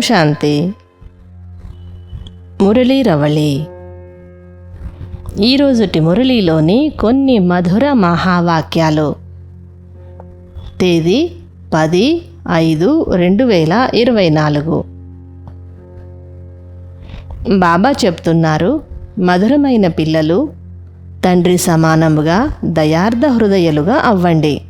శాంతి. మురళీ రవళి. ఈరోజుటి మురళీలోని కొన్ని మధుర మహావాక్యాలు. తేదీ పది ఐదు రెండు వేల ఇరవై నాలుగు. బాబా చెప్తున్నారు మధురమైన పిల్లలు తండ్రి సమానముగా దయార్థ హృదయలుగా అవ్వండి.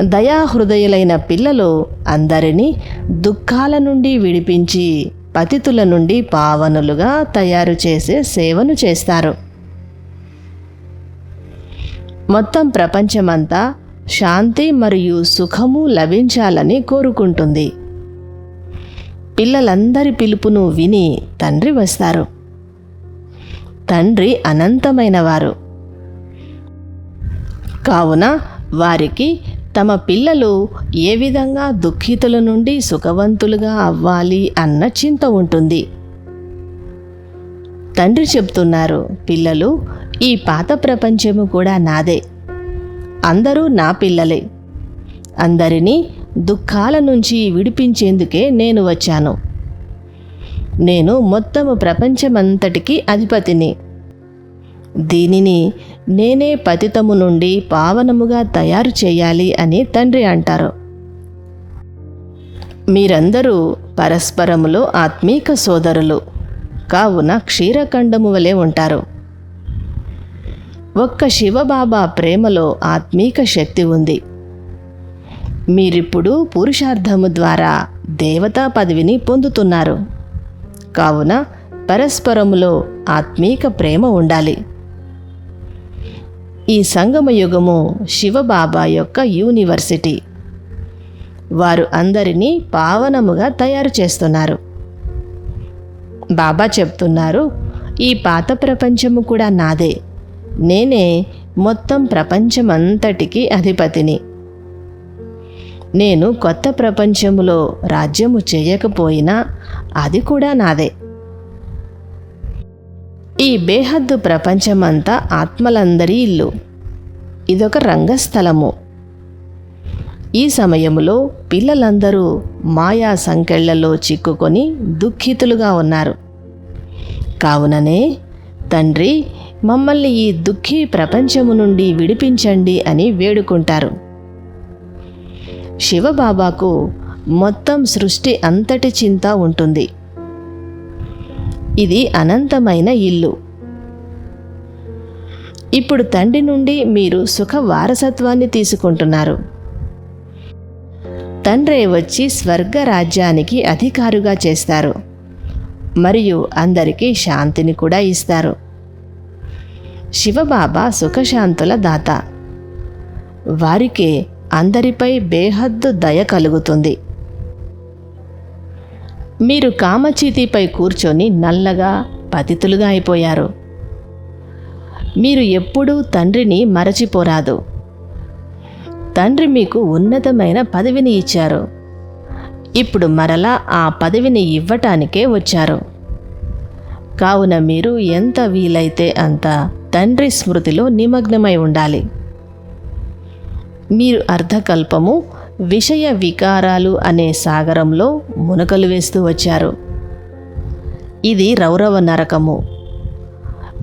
దయాహృదయులైన పిల్లలు అందరినీ దుఃఖాల నుండి విడిపించి పతితుల నుండి పావనులుగా తయారు చేసే సేవను చేస్తారు. మొత్తం ప్రపంచమంతా శాంతి మరియు సుఖము లభించాలని కోరుకుంటుంది. పిల్లలందరి పిలుపును విని తండ్రి వస్తారు. తండ్రి అనంతమైనవారు కావున వారికి తమ పిల్లలు ఏ విధంగా దుఃఖితుల నుండి సుఖవంతులుగా అవ్వాలి అన్న చింత ఉంటుంది. తండ్రి చెప్తున్నారు పిల్లలు ఈ పాత ప్రపంచము కూడా నాదే. అందరూ నా పిల్లలే. అందరినీ దుఃఖాల నుంచి విడిపించేందుకే నేను వచ్చాను. నేను మొత్తము ప్రపంచమంతటికీ అధిపతిని. దీనిని నేనే పతితము నుండి పావనముగా తయారు చేయాలి అని తండ్రి అంటారు. మీరందరూ పరస్పరములో ఆత్మీక సోదరులు కావున క్షీరఖండము వలె ఉంటారు. ఒక్క శివబాబా ప్రేమలో ఆత్మీక శక్తి ఉంది. మీరిప్పుడు పురుషార్థము ద్వారా దేవతా పదవిని పొందుతున్నారు. కావున పరస్పరములో ఆత్మీక ప్రేమ ఉండాలి. ఈ సంగమ యుగము శివబాబా యొక్క యూనివర్సిటీ. వారు అందరినీ పావనముగా తయారు చేస్తున్నారు. బాబా చెప్తున్నారు ఈ పాత ప్రపంచము కూడా నాదే. నేనే మొత్తం ప్రపంచమంతటికి అధిపతిని. నేను కొత్త ప్రపంచములో రాజ్యము చేయకపోయినా అది కూడా నాదే. ఈ బేహద్దు ప్రపంచమంతా ఆత్మలందరి ఇల్లు. ఇదొక రంగస్థలము. ఈ సమయంలో పిల్లలందరూ మాయా సంకెళ్ళలో చిక్కుకొని దుఃఖితులుగా ఉన్నారు. కావుననే తండ్రి మమ్మల్ని ఈ దుఃఖీ ప్రపంచము నుండి విడిపించండి అని వేడుకుంటారు. శివబాబాకు మొత్తం సృష్టి అంతటి చింత ఉంటుంది. ఇది అనంతమైన ఇల్లు. ఇప్పుడు తండ్రి నుండి మీరు సుఖ వారసత్వాన్ని తీసుకుంటున్నారు. తండ్రే వచ్చి స్వర్గ రాజ్యానికి అధికారుగా చేస్తారు. మరియు అందరికీ శాంతిని కూడా ఇస్తారు. శివబాబా సుఖశాంతుల దాత. వారికే అందరిపై బేహద్దు దయ కలుగుతుంది. మీరు కామచీతిపై కూర్చొని నల్లగా పతితులుగా అయిపోయారు. మీరు ఎప్పుడూ తండ్రిని మరచిపోరాదు. తండ్రి మీకు ఉన్నతమైన పదవిని ఇచ్చారు. ఇప్పుడు మరలా ఆ పదవిని ఇవ్వటానికే వచ్చారు. కావున మీరు ఎంత వీలైతే అంత తండ్రి స్మృతిలో నిమగ్నమై ఉండాలి. మీరు అర్ధకల్పము విషయ వికారాలు అనే సాగరంలో మునకలు వేస్తూ వచ్చారు. ఇది రౌరవ నరకము.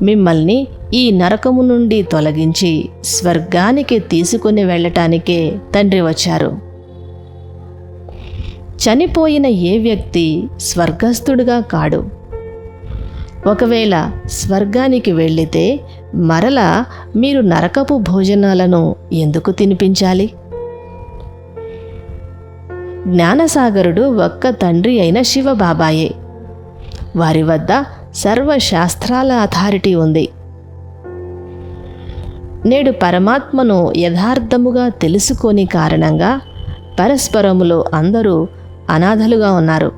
మిమ్మల్ని ఈ నరకము నుండి తొలగించి స్వర్గానికి తీసుకుని వెళ్ళటానికే తండ్రి వచ్చారు. చనిపోయిన ఏ వ్యక్తి స్వర్గస్థుడుగా కాడు. ఒకవేళ స్వర్గానికి వెళ్ళితే మరలా మీరు నరకపు భోజనాలను ఎందుకు తినిపించాలి? జ్ఞానసాగరుడు ఒక్క తండ్రి అయిన శివబాబాయే. వారి వద్ద సర్వశాస్త్రాల అథారిటీ ఉంది. నేడు పరమాత్మను యథార్థముగా తెలుసుకోని కారణంగా పరస్పరములో అందరూ అనాథలుగా ఉన్నారు.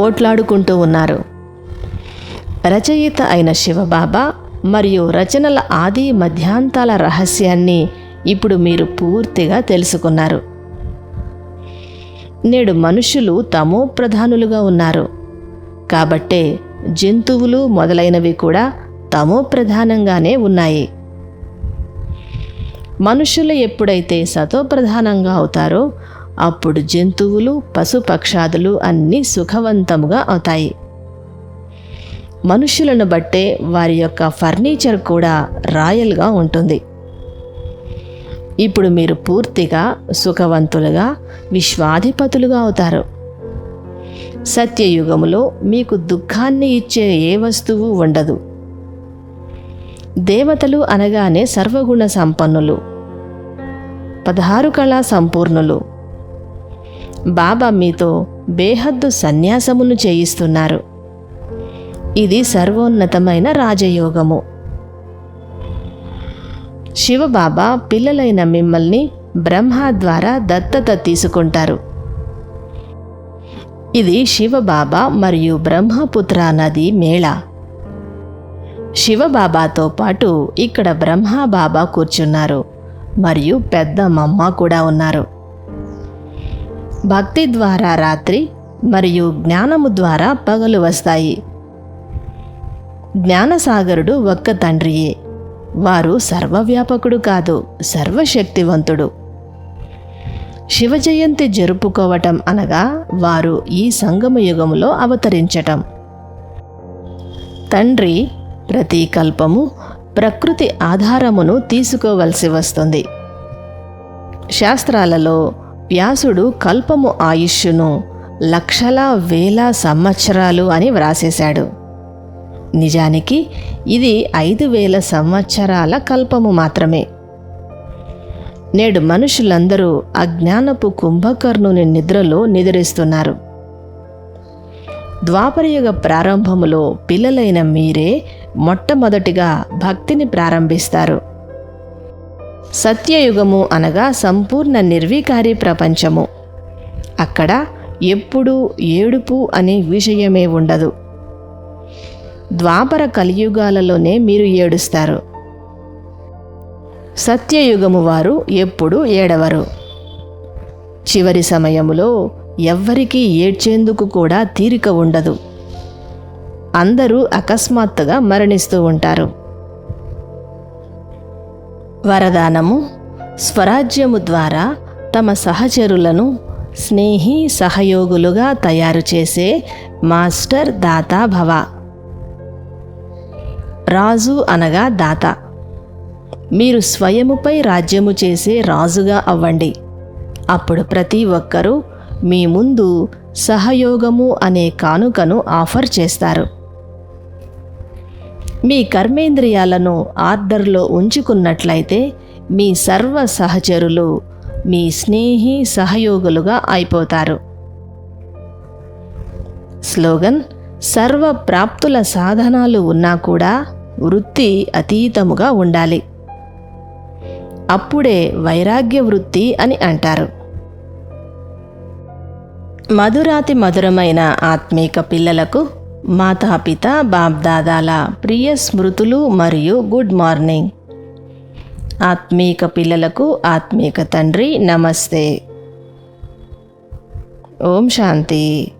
పోట్లాడుకుంటూ ఉన్నారు. రచయిత అయిన శివబాబా మరియు రచనల ఆది మధ్యాంతాల రహస్యాన్ని ఇప్పుడు మీరు పూర్తిగా తెలుసుకున్నారు. నేడు మనుషులు తమో ప్రధానులుగా ఉన్నారు. కాబట్టే జంతువులు మొదలైనవి కూడా తమో ప్రధానంగానే ఉన్నాయి. మనుషులు ఎప్పుడైతే సతో ప్రధానంగా అవుతారో అప్పుడు జంతువులు పశుపక్షాదులు అన్నీ సుఖవంతముగా అవుతాయి. మనుషులను బట్టే వారి యొక్క ఫర్నిచర్ కూడా రాయల్గా ఉంటుంది. ఇప్పుడు మీరు పూర్తిగా సుఖవంతులుగా విశ్వాధిపతులుగా అవుతారు. సత్యయుగములో మీకు దుఃఖాన్ని ఇచ్చే ఏ వస్తువు ఉండదు. దేవతలు అనగానే సర్వగుణ సంపన్నులు. పదహారు కళా సంపూర్ణులు. బాబా మీతో బేహద్దు సన్యాసమును చేయిస్తున్నారు. ఇది సర్వోన్నతమైన రాజయోగము. శివబాబా పిల్లలైన మిమ్మల్ని బ్రహ్మ ద్వారా దత్తత తీసుకుంటారు. ఇది శివబాబా మరియు బ్రహ్మపుత్ర నది మేళ. శివబాబాతో పాటు ఇక్కడ బ్రహ్మబాబా కూర్చున్నారు మరియు పెద్ద మమ్మ కూడా ఉన్నారు. భక్తి ద్వారా రాత్రి మరియు జ్ఞానము ద్వారా పగలు వస్తాయి. జ్ఞానసాగరుడు ఒక్క తండ్రియే. వారు సర్వవ్యాపకుడు కాదు సర్వశక్తివంతుడు. శివ జయంతి జరుపుకోవటం అనగా వారు ఈ సంగమ యుగములో అవతరించటం. తండ్రి ప్రతి కల్పము ప్రకృతి ఆధారమును తీసుకోవలసి వస్తుంది. శాస్త్రాలలో వ్యాసుడు కల్పము ఆయుష్యును లక్షల వేల సంవత్సరాలు అని వ్రాసేశాడు. నిజానికి ఇది ఐదు వేల సంవత్సరాల కల్పము మాత్రమే. నేడు మనుషులందరూ అజ్ఞానపు కుంభకర్ణుని నిద్రలో నిద్రిస్తున్నారు. ద్వాపరయుగ ప్రారంభములో పిల్లలైన మీరే మొట్టమొదటిగా భక్తిని ప్రారంభిస్తారు. సత్యయుగము అనగా సంపూర్ణ నిర్వీకారి ప్రపంచము. అక్కడ ఎప్పుడూ ఏడుపు అనే విషయమే ఉండదు. ద్వాపర కలియుగాలలోనే మీరు ఏడుస్తారు. సత్యయుగము వారు ఎప్పుడు ఏడవరు. చివరి సమయములో ఎవ్వరికీ ఏడ్చేందుకు కూడా తీరిక ఉండదు. అందరూ అకస్మాత్తుగా మరణిస్తూ ఉంటారు. వరదానము స్వరాజ్యము ద్వారా తమ సహచరులను స్నేహి సహయోగులుగా తయారు చేసే మాస్టర్ దాతా భవ రాజు అనగా దాత. మీరు స్వయముపై రాజ్యము చేసే రాజుగా అవ్వండి. అప్పుడు ప్రతి ఒక్కరూ మీ ముందు సహయోగము అనే కానుకను ఆఫర్ చేస్తారు. మీ కర్మేంద్రియాలను ఆర్డర్లో ఉంచుకున్నట్లయితే మీ సర్వ సహచరులు మీ స్నేహి సహయోగులుగా అయిపోతారు. స్లోగన్ సర్వ ప్రాప్తుల సాధనాలు ఉన్నా కూడా వృత్తి అతీతముగా ఉండాలి. అప్పుడే వైరాగ్య వృత్తి అని అంటారు. మధురాతి మధురమైన ఆత్మీక పిల్లలకు మాతాపిత బాబ్దాదాల ప్రియ స్మృతులు మరియు గుడ్ మార్నింగ్. ఆత్మీక పిల్లలకు ఆత్మీక తండ్రి నమస్తే. ఓం శాంతి.